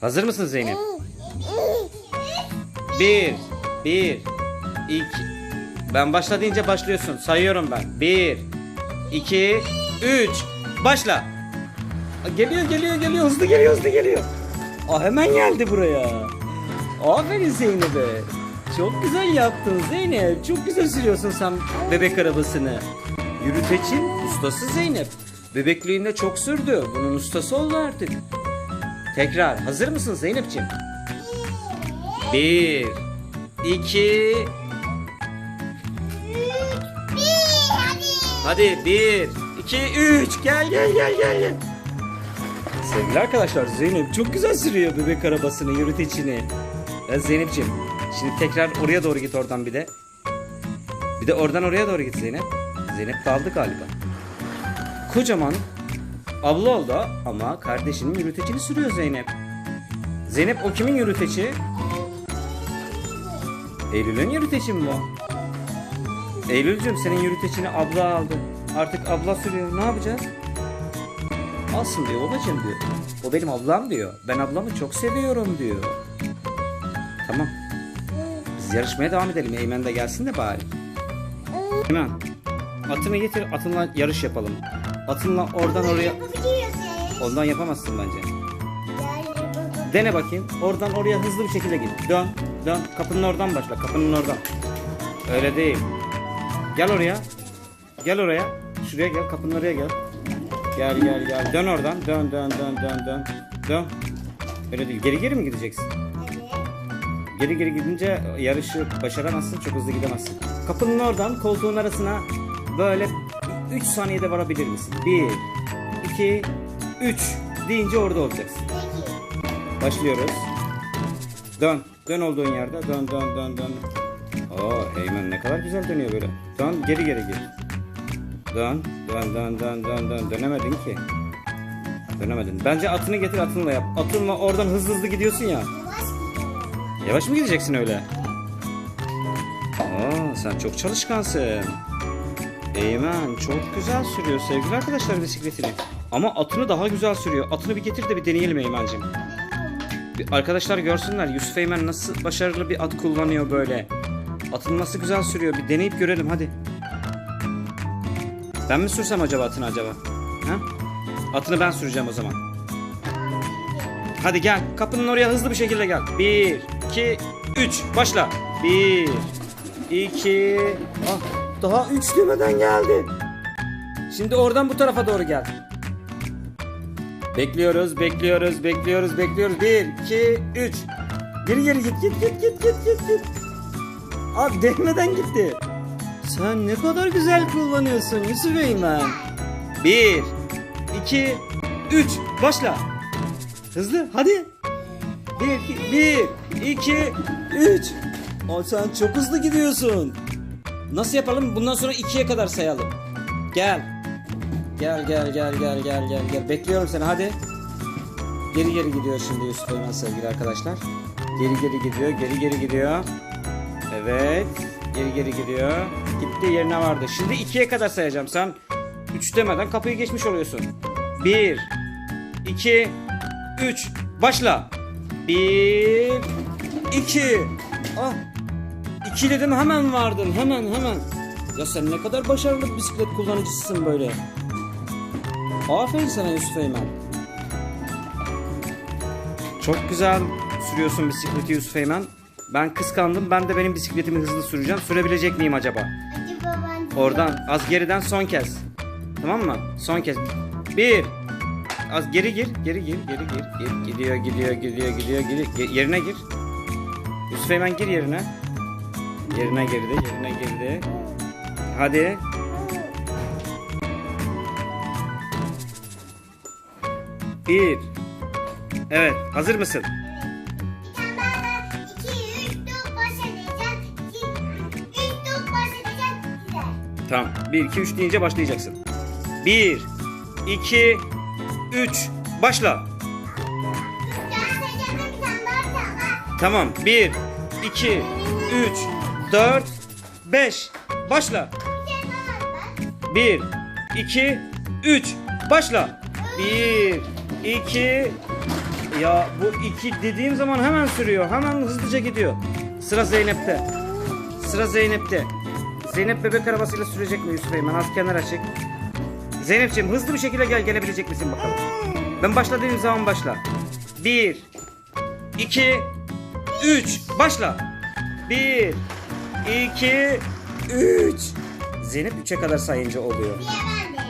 Hazır mısın Zeynep? Bir, bir, iki. Ben başla deyince başlıyorsun. Sayıyorum ben. Bir, iki, üç. Başla. Geliyor, geliyor, geliyor. Hızlı geliyor, hızlı geliyor. Aa, hemen geldi buraya. Aferin Zeynep'e. Çok güzel yaptın Zeynep. Çok güzel sürüyorsun sen bebek arabasını. Yürütecin ustası Zeynep. Bebekliğinde çok sürdü. Bunun ustası oldu artık. Tekrar hazır mısın Zeynep'ciğim? Bir, iki, hadi. bir, iki, üç. Gel gel gel gel gel. Sevgili arkadaşlar Zeynep çok güzel sürüyor bebek arabasını, yürütecini. Ya Zeynep'ciğim şimdi tekrar oraya doğru git oradan bir de. Bir de oradan oraya doğru git Zeynep. Zeynep daldı galiba. Kocaman abla oldu ama kardeşinin yürütecini sürüyor Zeynep. Zeynep o kimin yürüteci? Eylül'ün yürüteci mi bu? Eylül'cüm senin yürütecini abla aldı. Artık abla sürüyor. Ne yapacağız? Alsın diyor babacığım diyor. O benim ablam diyor. Ben ablamı çok seviyorum diyor. Tamam. Biz yarışmaya devam edelim. Eymen de gelsin de bari. Eymen. Atını getir. Atınla yarış yapalım. Atınla oradan oraya... Ondan yapamazsın bence. Dene bakayım. Oradan oraya hızlı bir şekilde git. Dön. Dön. Kapının oradan başla. Kapının oradan. Öyle değil. Gel oraya. Gel oraya. Şuraya gel. Kapının oraya gel. Gel gel gel. Dön oradan. Dön dön dön dön dön. Dön. Öyle değil. Geri geri mi gideceksin? Geri geri gidince yarışı başaramazsın. Çok hızlı gidemezsin. Kapının oradan koltuğun arasına böyle 3 saniyede varabilir misin? 1 2 3 deyince orada olacaksın. Başlıyoruz. Dön. Dön olduğun yerde. Dön dön dön dön. Oo Eymen ne kadar güzel dönüyor böyle. Dön geri geri git. Dön. Dön dön dön dön dön. Dönemedin ki. Dönemedin. Bence atını getir atınla yap. Atınla oradan hızlı hızlı gidiyorsun ya. Yavaş mı gideceksin öyle? Aa sen çok çalışkansın. Eymen çok güzel sürüyor sevgili arkadaşlar bisikletini. Ama atını daha güzel sürüyor. Atını bir getir de bir deneyelim Eymen'cim. Arkadaşlar görsünler Yusuf Eymen nasıl başarılı bir at kullanıyor böyle. Atını nasıl güzel sürüyor. Bir deneyip görelim hadi. Ben mi sürsem acaba atını acaba? Ha? Atını ben süreceğim o zaman. Hadi gel. Kapının oraya hızlı bir şekilde gel. Bir, iki, üç. Başla. Bir, iki. Ah, daha üç geldi. Şimdi oradan bu tarafa doğru gel. Bekliyoruz, bekliyoruz, bekliyoruz, bekliyoruz. Bir, iki, üç. Geri geri git, git, git, git, git, git. Abi değmeden gitti. Sen ne kadar güzel kullanıyorsun Yusuf Eymen. Bir, iki, üç. Başla. Hızlı, hadi. Bir, iki, bir, iki, üç. Aa, sen çok hızlı gidiyorsun. Nasıl yapalım? Bundan sonra ikiye kadar sayalım. Gel. Gel gel gel gel gel gel gel. Bekliyorum seni hadi. Geri geri gidiyor şimdi Yusuf Eymen sevgili arkadaşlar. Geri geri gidiyor, geri geri gidiyor. Evet. Geri geri gidiyor. Gitti yerine vardı. Şimdi ikiye kadar sayacağım. Sen üç demeden kapıyı geçmiş oluyorsun. Bir, iki, üç. Başla. Bir, iki. Ah. İki dedim hemen vardın. Hemen hemen. Ya sen ne kadar başarılı bir bisiklet kullanıcısısın böyle. Aferin sana Yusuf Eymen. Çok güzel sürüyorsun bisikleti Yusuf Eymen. Ben kıskandım. Ben de benim bisikletimi hızlı süreceğim. Sürebilecek miyim acaba? Oradan az geriden son kez. Tamam mı? Son kez. Bir. Az geri gir. Geri gir. Geri gir. Gir. Gidiyor gidiyor gidiyor gidiyor gidiyor. Ge- yerine gir. Yusuf Eymen gir yerine. Yerine girdi. Yerine girdi. Hadi. Bir. Evet. Hazır mısın? Tamam. 1, 2, 3 deyince başlayacaksın. 1, 2, 3. Başla. Tamam. 1, 2, 3, 4, 5. Başla. Bir tane daha var bak. 1, 2, 3. Başla. 1, 2, Ya bu iki dediğim zaman hemen sürüyor. Hemen hızlıca gidiyor. Sıra Zeynep'te. Sıra Zeynep'te. Zeynep bebek arabasıyla sürecek mi Yusuf Eymen? Az kenara çek. Zeynep'ciğim hızlı bir şekilde gel gelebilecek misin bakalım. Ben başladığım zaman başla. Bir, iki, üç. Başla. Bir, iki, üç. Zeynep üçe kadar sayınca oluyor.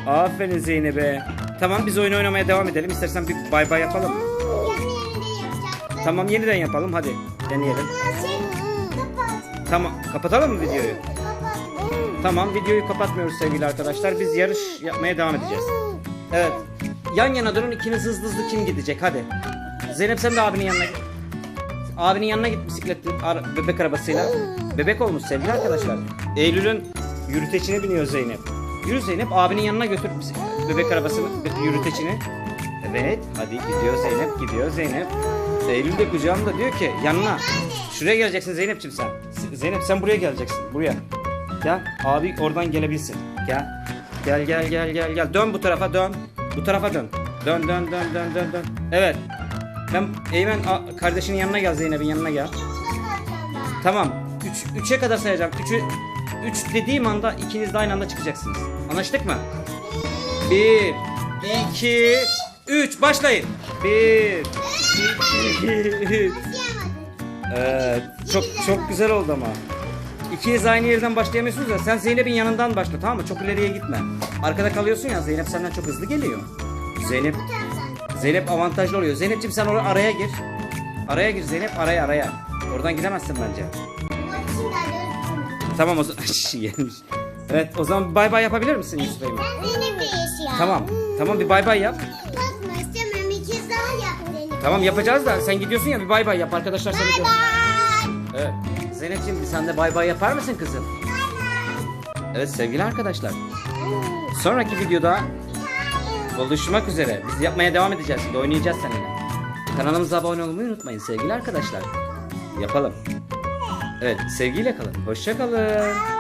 Aferin Zeynep'e. Tamam biz oyun oynamaya devam edelim. İstersen bir bay bay yapalım. Tamam yeniden yapalım hadi. Deneyelim. Tamam kapatalım mı videoyu? Tamam videoyu kapatmıyoruz sevgili arkadaşlar. Biz yarış yapmaya devam edeceğiz. Evet. Yan yana durun ikiniz hızlı hızlı kim gidecek hadi. Zeynep sen de abinin yanına git. Abinin yanına git bisikletli ara- bebek arabasıyla. Bebek olmuş sevgili arkadaşlar. Eylül'ün yürütecine biniyor Zeynep. Yürü Zeynep abinin yanına götür bebek arabasını yürütecini. Evet hadi gidiyor Zeynep gidiyor Zeynep. Eylül de kucağımda diyor ki yanına. Şuraya geleceksin Zeynep'ciğim sen. Zeynep sen buraya geleceksin buraya. Gel abi oradan gelebilsin. Gel. Gel gel gel gel gel. Dön bu tarafa dön. Bu tarafa dön. Dön dön dön dön dön dön. Evet. Ben Eymen a- kardeşinin yanına gel Zeynep'in yanına gel. Tamam. 3 3'e kadar sayacağım. 3'ü 3 dediğim anda ikiniz de aynı anda çıkacaksınız. Anlaştık mı? 1 2 3 başlayın. 1 2 3 Başlayamadık. Evet. Çok çok güzel oldu ama. İkiniz aynı yerden başlayamıyorsunuz ya. Sen Zeynep'in yanından başla tamam mı? Çok ileriye gitme. Arkada kalıyorsun ya Zeynep senden çok hızlı geliyor. Zeynep. Zeynep avantajlı oluyor. Zeynep'ciğim sen oraya araya gir. Araya gir Zeynep araya araya. Oradan gidemezsin bence. Tamam o zaman gelmiş. Evet o zaman bay bay yapabilir misin Yusuf Eymen? Ben Zeynep'le yaşıyorum. Tamam. Tamam bir bay bay yap. Yapma istemem. İki kez daha yap Zeynep. Tamam yapacağız da sen gidiyorsun ya bir bay bay yap arkadaşlar Bay bay. Evet. Zeynep'ciğim sen de bay bay yapar mısın kızım? Bay bay. Evet sevgili arkadaşlar. Sonraki videoda buluşmak üzere. Biz yapmaya devam edeceğiz. Şimdi oynayacağız seninle. Kanalımıza abone olmayı unutmayın sevgili arkadaşlar. Yapalım. Evet sevgiyle kalın. Hoşça kalın.